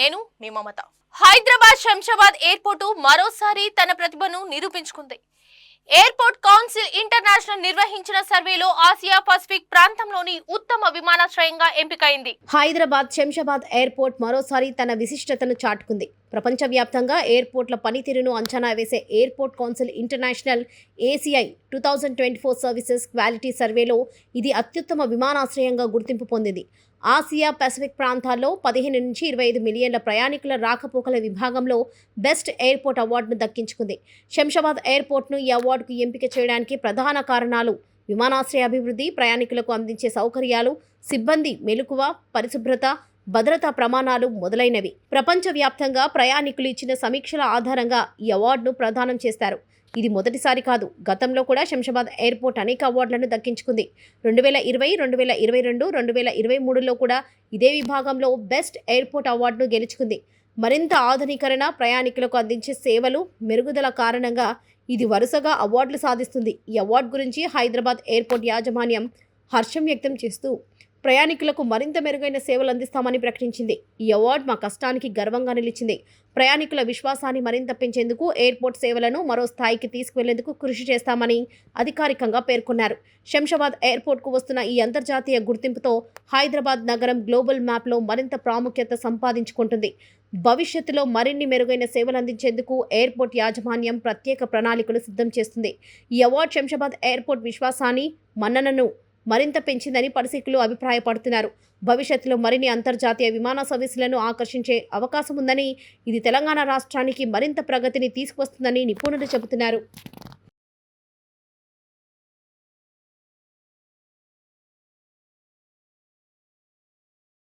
నేను మీ మమత. హైదరాబాద్ శంషాబాద్ ఎయిర్పోర్టు మరోసారి తన ప్రతిభను నిరూపించుకుంది. ఎయిర్పోర్ట్ కౌన్సిల్ ఇంటర్నేషనల్ నిర్వహించిన సర్వేలో ఆసియా పసిఫిక్ ప్రాంతంలోని ఉత్తమ విమానాశ్రయంగా ఎంపికైంది. హైదరాబాద్ శంషాబాద్ ఎయిర్పోర్ట్ మరోసారి తన విశిష్టతను చాటుకుంది. ప్రపంచవ్యాప్తంగా ఎయిర్పోర్ట్ల పనితీరును అంచనా వేసే airport council international ACI two thousand twenty four services quality సర్వేలో ఇది అత్యుత్తమ విమానాశ్రయంగా గుర్తింపు పొందింది. ఆసియా పసిఫిక్ ప్రాంతాల్లో పదిహేను నుంచి ఇరవై ఐదు మిలియన్ల ప్రయాణికుల రాకపోకల విభాగంలో బెస్ట్ ఎయిర్పోర్ట్ అవార్డును దక్కించుకుంది. శంషాబాద్ ఎయిర్పోర్ట్ను ఈ అవార్డుకు ఎంపిక చేయడానికి ప్రధాన కారణాలు విమానాశ్రయ అభివృద్ధి ప్రయాణికులకు అందించే సౌకర్యాలు సిబ్బంది మెలకువ పరిశుభ్రత భద్రతా ప్రమాణాలు మొదలైనవి. ప్రపంచవ్యాప్తంగా ప్రయాణికులు ఇచ్చిన సమీక్షల ఆధారంగా ఈ అవార్డును ప్రదానం చేస్తారు. ఇది మొదటిసారి కాదు. గతంలో కూడా శంషాబాద్ ఎయిర్పోర్ట్ అనేక అవార్డులను దక్కించుకుంది. రెండు వేల ఇరవై రెండు వేల ఇరవై రెండు రెండు వేల ఇరవై మూడులో కూడా ఇదే విభాగంలో బెస్ట్ ఎయిర్పోర్ట్ అవార్డును గెలుచుకుంది. మరింత ఆధునీకరణ ప్రయాణికులకు అందించే సేవలు మెరుగుదల కారణంగా ఇది వరుసగా అవార్డులు సాధిస్తుంది. ఈ అవార్డు గురించి హైదరాబాద్ ఎయిర్పోర్ట్ యాజమాన్యం హర్షం వ్యక్తం చేస్తూ ప్రయాణికులకు మరింత మెరుగైన సేవలు అందిస్తామని ప్రకటించింది. ఈ అవార్డు మా కష్టానికి గర్వంగా నిలిచింది. ప్రయాణికుల విశ్వాసాన్ని మరింత పెంచేందుకు ఎయిర్పోర్ట్ సేవలను మరో స్థాయికి తీసుకువెళ్ళేందుకు కృషి చేస్తామని అధికారికంగా పేర్కొన్నారు. శంషాబాద్ ఎయిర్పోర్ట్కు వస్తున్న ఈ అంతర్జాతీయ గుర్తింపుతో హైదరాబాద్ నగరం గ్లోబల్ మ్యాప్లో మరింత ప్రాముఖ్యత సంపాదించుకుంటుంది. భవిష్యత్తులో మరిన్ని మెరుగైన సేవలు అందించేందుకు ఎయిర్పోర్ట్ యాజమాన్యం ప్రత్యేక ప్రణాళికలు సిద్ధం చేస్తుంది. ఈ అవార్డు శంషాబాద్ ఎయిర్పోర్ట్ విశ్వాసాన్ని మన్ననను మరింత పెంచిందని పరిశీలకులు అభిప్రాయపడుతున్నారు. భవిష్యత్తులో మరిన్ని అంతర్జాతీయ విమాన సర్వీసులను ఆకర్షించే అవకాశం ఉందని ఇది తెలంగాణ రాష్ట్రానికి మరింత ప్రగతిని తీసుకువస్తుందని నిపుణులు చెబుతున్నారు.